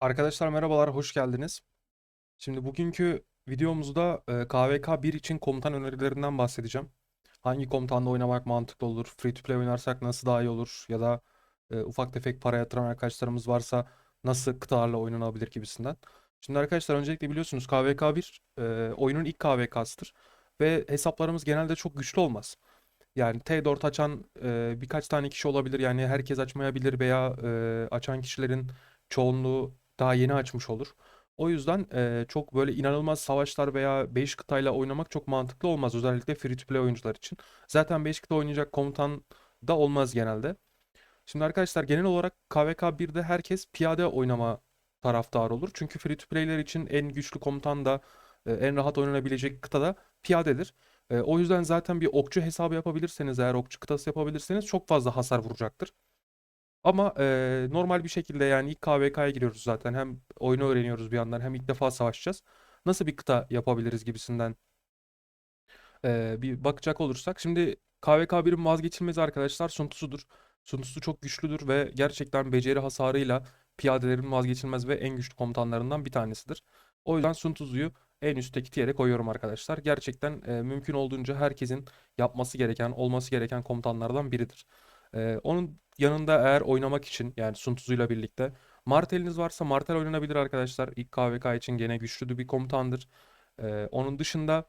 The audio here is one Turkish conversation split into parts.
Arkadaşlar merhabalar, hoş geldiniz. Şimdi bugünkü videomuzda e, KVK 1 için komutan önerilerinden bahsedeceğim. Hangi komutanla oynamak mantıklı olur, free to play oynarsak nasıl daha iyi olur ya da e, ufak tefek para yatıran arkadaşlarımız varsa nasıl kıtalarla oynanabilir gibisinden. Şimdi arkadaşlar öncelikle biliyorsunuz KVK 1 e, oyunun ilk KVK'sıdır ve hesaplarımız genelde çok güçlü olmaz. Yani T4 açan e, birkaç tane kişi olabilir. Yani herkes açmayabilir veya e, açan kişilerin çoğunluğu daha yeni açmış olur. O yüzden e, çok böyle inanılmaz savaşlar veya 5 kıtayla oynamak çok mantıklı olmaz. Özellikle free to play oyuncular için. Zaten 5 kıta oynayacak komutan da olmaz genelde. Şimdi arkadaşlar genel olarak KVK 1'de herkes piyade oynama taraftarı olur. Çünkü free to play'ler için en güçlü komutan da e, en rahat oynanabilecek kıta da piyadedir. E, o yüzden zaten bir okçu hesabı yapabilirseniz eğer okçu kıtası yapabilirseniz çok fazla hasar vuracaktır. Ama e, normal bir şekilde yani ilk KVK'ya giriyoruz zaten. Hem oyunu öğreniyoruz bir yandan hem ilk defa savaşacağız. Nasıl bir kıta yapabiliriz gibisinden e, bir bakacak olursak. Şimdi KVK 1'in vazgeçilmezi arkadaşlar Sun Tzu'dur. Sun Tzu çok güçlüdür ve gerçekten beceri hasarıyla piyadelerin vazgeçilmez ve en güçlü komutanlarından bir tanesidir. O yüzden Sun Tzu'yu en üstteki tiyere koyuyorum arkadaşlar. Gerçekten e, mümkün olduğunca herkesin yapması gereken, olması gereken komutanlardan biridir. E, onun yanında eğer oynamak için yani Sun Tzu'yla birlikte Martel'iniz varsa Martel oynanabilir arkadaşlar. İlk KVK için gene güçlü bir komutandır. E, onun dışında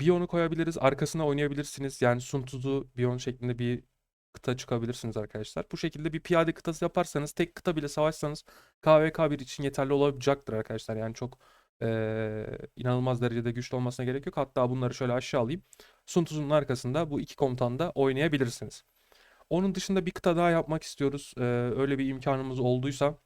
Bion'u koyabiliriz. Arkasına oynayabilirsiniz. Yani Sun Tzu Bion şeklinde bir kıta çıkabilirsiniz arkadaşlar. Bu şekilde bir piyade kıtası yaparsanız tek kıta bile savaşsanız KVK 1 için yeterli olacaktır arkadaşlar. Yani çok eee, inanılmaz derecede güçlü olmasına gerek yok. Hatta bunları şöyle aşağı alayım. Sun Tzu'nun arkasında bu iki komutanda oynayabilirsiniz. Onun dışında bir kıta daha yapmak istiyoruz. Eee, öyle bir imkanımız olduysa.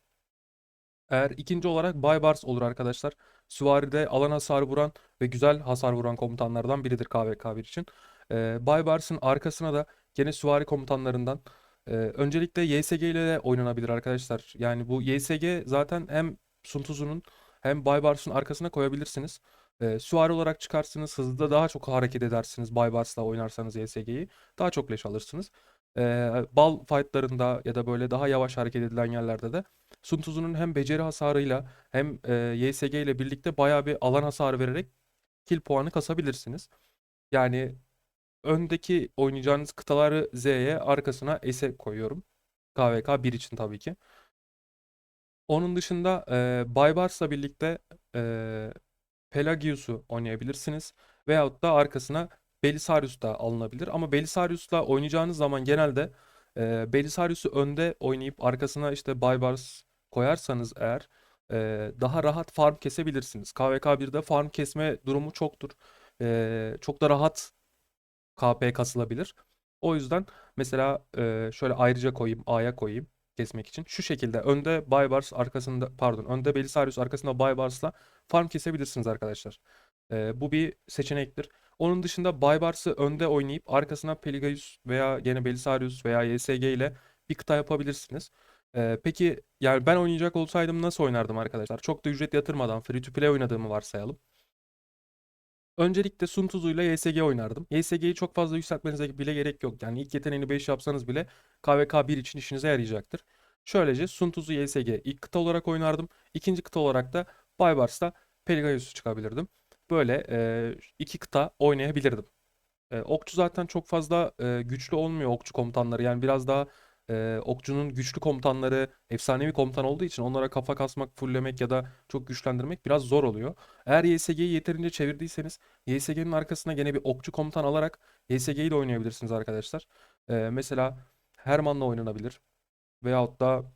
Eğer ikinci olarak Baybars olur arkadaşlar. Süvaride alan hasarı vuran ve güzel hasar vuran komutanlardan biridir KVK1 için. Ee, Baybars'ın arkasına da gene süvari komutanlarından e, öncelikle YSG ile de oynanabilir arkadaşlar. Yani bu YSG zaten hem Sun Tzu'nun hem Baybars'ın arkasına koyabilirsiniz. Ee, süvari olarak çıkarsınız. Hızlı daha çok hareket edersiniz Baybars'la oynarsanız YSG'yi. Daha çok leş alırsınız. Ee, bal fightlarında ya da böyle daha yavaş hareket edilen yerlerde de Sun Tzu'nun hem beceri hasarıyla hem e, YSG ile birlikte bayağı bir alan hasarı vererek kill puanı kasabilirsiniz. Yani öndeki oynayacağınız kıtaları Z'ye arkasına S'e koyuyorum. KVK 1 için tabii ki. Onun dışında e, Baybars'la birlikte e, Pelagius'u oynayabilirsiniz. Veyahut da arkasına Belisarius da alınabilir. Ama Belisarius'la oynayacağınız zaman genelde e, Belisarius'u önde oynayıp arkasına işte Baybars koyarsanız eğer e, daha rahat farm kesebilirsiniz. KVK 1'de farm kesme durumu çoktur. E, çok da rahat KP kasılabilir. O yüzden mesela e, şöyle ayrıca koyayım, A'ya koyayım kesmek için. Şu şekilde önde Baybars arkasında pardon önde Belisarius arkasında Baybars'la farm kesebilirsiniz arkadaşlar. E, bu bir seçenektir. Onun dışında Baybars'ı önde oynayıp arkasına Peligaeus veya gene Belisarius veya YSG ile bir kıta yapabilirsiniz. E, peki yani ben oynayacak olsaydım nasıl oynardım arkadaşlar? Çok da ücret yatırmadan free to play oynadığımı varsayalım. Öncelikle Sun Tzu ile YSG oynardım. YSG'yi çok fazla yükseltmenize bile gerek yok. Yani ilk yeteneğini 5 yapsanız bile KVK 1 için işinize yarayacaktır. Şöylece Sun Tzu YSG ilk kıta olarak oynardım. İkinci kıta olarak da Baybars'ta Peligaeus'u çıkabilirdim. Böyle e, iki kıta oynayabilirdim. E, okçu zaten çok fazla e, güçlü olmuyor okçu komutanları. Yani biraz daha e, okçunun güçlü komutanları efsanevi komutan olduğu için onlara kafa kasmak, fulllemek ya da çok güçlendirmek biraz zor oluyor. Eğer YSG'yi yeterince çevirdiyseniz YSG'nin arkasına gene bir okçu komutan alarak YSG'yi de oynayabilirsiniz arkadaşlar. E, mesela Herman'la oynanabilir. Veyahut da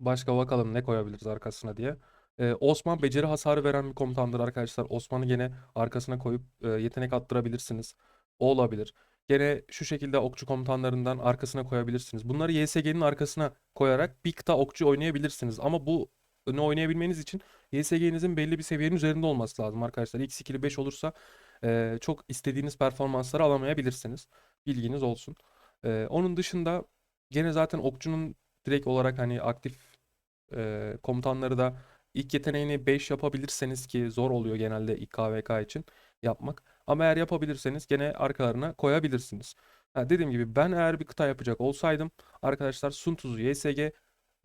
başka bakalım ne koyabiliriz arkasına diye. Ee, Osman beceri hasarı veren bir komutandır arkadaşlar. Osman'ı gene arkasına koyup e, yetenek attırabilirsiniz. O olabilir. Gene şu şekilde okçu komutanlarından arkasına koyabilirsiniz. Bunları YSG'nin arkasına koyarak kıta okçu oynayabilirsiniz. Ama bu ne oynayabilmeniz için YSG'nizin belli bir seviyenin üzerinde olması lazım arkadaşlar. X ikili 5 olursa e, çok istediğiniz performansları alamayabilirsiniz. Bilginiz olsun. E, onun dışında gene zaten okçunun direkt olarak hani aktif e, komutanları da ilk yeteneğini 5 yapabilirseniz ki zor oluyor genelde ilk KVK için yapmak. Ama eğer yapabilirseniz gene arkalarına koyabilirsiniz. Ha, dediğim gibi ben eğer bir kıta yapacak olsaydım arkadaşlar Sun Tzu YSG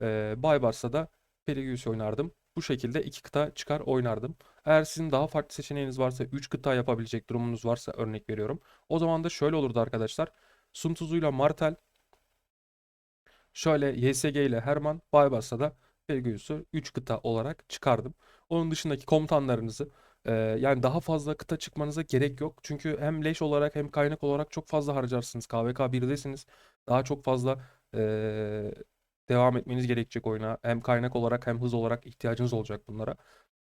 Ee, Baybars'ta da Perigüis oynardım. Bu şekilde iki kıta çıkar oynardım. Eğer sizin daha farklı seçeneğiniz varsa 3 kıta yapabilecek durumunuz varsa örnek veriyorum. O zaman da şöyle olurdu arkadaşlar. Sun Tzu'yla Martel Şöyle YSG ile Herman, Baybars'ta da Perseus'u 3 kıta olarak çıkardım. Onun dışındaki komutanlarınızı e, yani daha fazla kıta çıkmanıza gerek yok. Çünkü hem leş olarak hem kaynak olarak çok fazla harcarsınız. KVK 1'desiniz. Daha çok fazla e, devam etmeniz gerekecek oyuna. Hem kaynak olarak hem hız olarak ihtiyacınız olacak bunlara.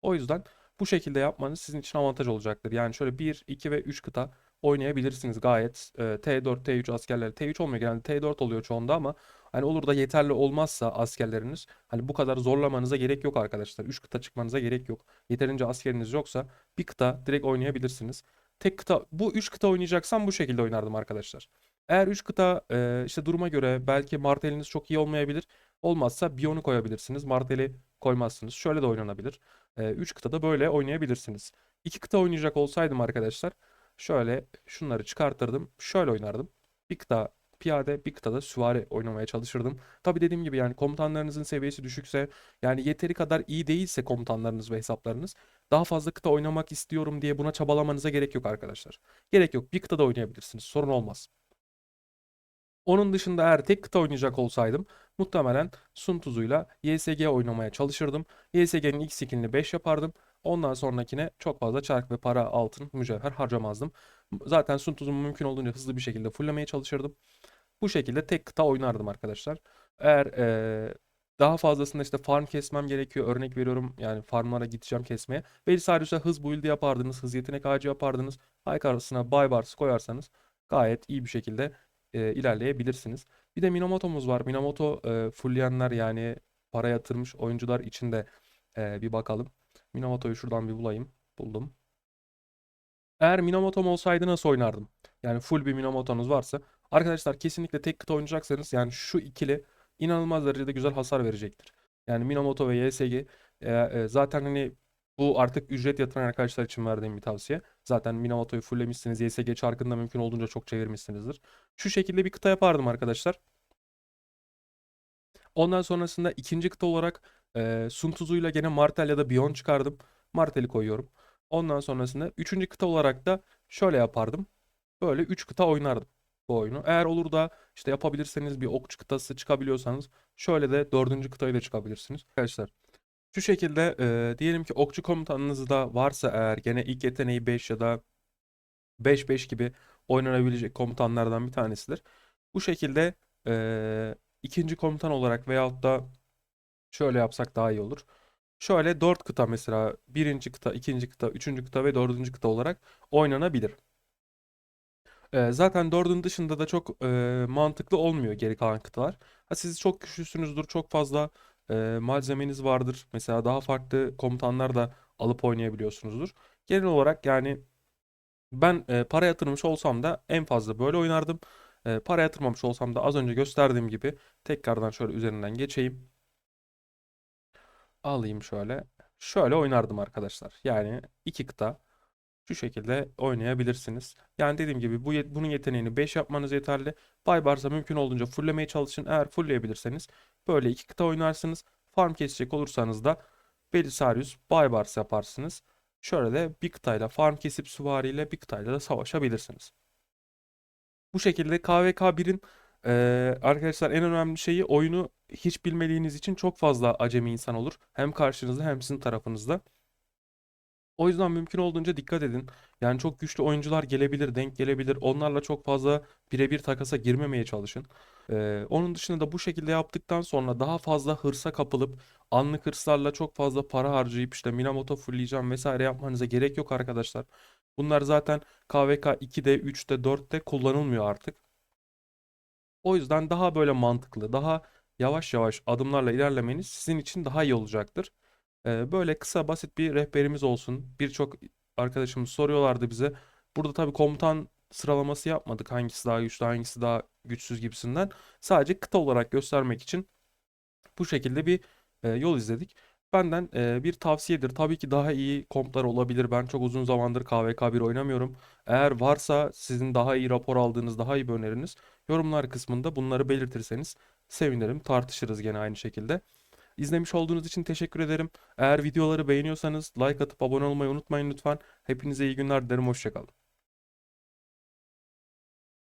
O yüzden bu şekilde yapmanız sizin için avantaj olacaktır. Yani şöyle 1, 2 ve 3 kıta oynayabilirsiniz gayet. E, T4, T3 askerleri. T3 olmuyor genelde T4 oluyor çoğunda ama hani olur da yeterli olmazsa askerleriniz hani bu kadar zorlamanıza gerek yok arkadaşlar. 3 kıta çıkmanıza gerek yok. Yeterince askeriniz yoksa bir kıta direkt oynayabilirsiniz. Tek kıta bu 3 kıta oynayacaksam bu şekilde oynardım arkadaşlar. Eğer 3 kıta e, işte duruma göre belki marteliniz çok iyi olmayabilir. Olmazsa Bion'u koyabilirsiniz. Marteli koymazsınız. Şöyle de oynanabilir. 3 kıtada böyle oynayabilirsiniz. 2 kıta oynayacak olsaydım arkadaşlar şöyle şunları çıkartırdım. Şöyle oynardım. Bir kıta piyade, bir kıtada süvari oynamaya çalışırdım. Tabi dediğim gibi yani komutanlarınızın seviyesi düşükse yani yeteri kadar iyi değilse komutanlarınız ve hesaplarınız daha fazla kıta oynamak istiyorum diye buna çabalamanıza gerek yok arkadaşlar. Gerek yok. Bir kıtada oynayabilirsiniz. Sorun olmaz. Onun dışında eğer tek kıta oynayacak olsaydım muhtemelen Sun Tzu'yla YSG oynamaya çalışırdım. YSG'nin ilk skillini 5 yapardım. Ondan sonrakine çok fazla çark ve para, altın, mücevher harcamazdım. Zaten Sun Tzu'mu mümkün olduğunca hızlı bir şekilde fulllemeye çalışırdım. Bu şekilde tek kıta oynardım arkadaşlar. Eğer ee, daha fazlasında işte farm kesmem gerekiyor. Örnek veriyorum yani farmlara gideceğim kesmeye. Belisarius'a hız build'i yapardınız. Hız yetenek ağacı yapardınız. Hike arasına Baybars koyarsanız gayet iyi bir şekilde e, ilerleyebilirsiniz. Bir de Minamoto'muz var. Minamoto e, fullleyenler yani para yatırmış oyuncular için de e, bir bakalım. Minamoto'yu şuradan bir bulayım. Buldum. Eğer Minamoto'm olsaydı nasıl oynardım? Yani full bir Minamoto'nuz varsa. Arkadaşlar kesinlikle tek kıta oynayacaksanız yani şu ikili inanılmaz derecede güzel hasar verecektir. Yani Minamoto ve YSG e, e, zaten hani bu artık ücret yatıran arkadaşlar için verdiğim bir tavsiye. Zaten Minamoto'yu fulllemişsiniz. YSG çarkında mümkün olduğunca çok çevirmişsinizdir. Şu şekilde bir kıta yapardım arkadaşlar. Ondan sonrasında ikinci kıta olarak e, Sun Tzu'yla gene Martel ya da Bion çıkardım. Martel'i koyuyorum. Ondan sonrasında üçüncü kıta olarak da şöyle yapardım. Böyle üç kıta oynardım bu oyunu. Eğer olur da işte yapabilirseniz bir okçu kıtası çıkabiliyorsanız şöyle de dördüncü kıtayı da çıkabilirsiniz. Arkadaşlar şu şekilde e, diyelim ki okçu komutanınız da varsa eğer gene ilk yeteneği 5 ya da 5-5 gibi oynanabilecek komutanlardan bir tanesidir. Bu şekilde e, ikinci komutan olarak veyahut da şöyle yapsak daha iyi olur. Şöyle 4 kıta mesela birinci kıta, ikinci kıta, üçüncü kıta ve dördüncü kıta olarak oynanabilir. E, zaten dördün dışında da çok e, mantıklı olmuyor geri kalan kıtalar. Ha, siz çok güçlüsünüzdür, çok fazla e, malzemeniz vardır. Mesela daha farklı komutanlar da alıp oynayabiliyorsunuzdur. Genel olarak yani ben e, para yatırmış olsam da en fazla böyle oynardım. E, para yatırmamış olsam da az önce gösterdiğim gibi tekrardan şöyle üzerinden geçeyim. Alayım şöyle. Şöyle oynardım arkadaşlar. Yani iki kıta şu şekilde oynayabilirsiniz. Yani dediğim gibi bu bunun yeteneğini 5 yapmanız yeterli. Baybars'a mümkün olduğunca fulllemeye çalışın. Eğer fullleyebilirseniz böyle iki kıta oynarsınız. Farm kesecek olursanız da Belisarius Baybars yaparsınız. Şöyle de bir kıtayla farm kesip süvariyle bir kıtayla da savaşabilirsiniz. Bu şekilde KVK 1'in e, arkadaşlar en önemli şeyi oyunu hiç bilmediğiniz için çok fazla acemi insan olur. Hem karşınızda hem sizin tarafınızda. O yüzden mümkün olduğunca dikkat edin. Yani çok güçlü oyuncular gelebilir, denk gelebilir. Onlarla çok fazla birebir takasa girmemeye çalışın. Ee, onun dışında da bu şekilde yaptıktan sonra daha fazla hırsa kapılıp anlık hırslarla çok fazla para harcayıp işte Minamoto fullleyeceğim vesaire yapmanıza gerek yok arkadaşlar. Bunlar zaten KVK 2'de, 3'te, 4'te kullanılmıyor artık. O yüzden daha böyle mantıklı, daha yavaş yavaş adımlarla ilerlemeniz sizin için daha iyi olacaktır. Ee, böyle kısa basit bir rehberimiz olsun. Birçok arkadaşımız soruyorlardı bize. Burada tabii komutan sıralaması yapmadık. Hangisi daha güçlü, hangisi daha güçsüz gibisinden. Sadece kıta olarak göstermek için bu şekilde bir e, yol izledik. Benden e, bir tavsiyedir. Tabii ki daha iyi komplar olabilir. Ben çok uzun zamandır KVK 1 oynamıyorum. Eğer varsa sizin daha iyi rapor aldığınız, daha iyi bir öneriniz yorumlar kısmında bunları belirtirseniz sevinirim. Tartışırız gene aynı şekilde. İzlemiş olduğunuz için teşekkür ederim. Eğer videoları beğeniyorsanız like atıp abone olmayı unutmayın lütfen. Hepinize iyi günler dilerim. Hoşçakalın.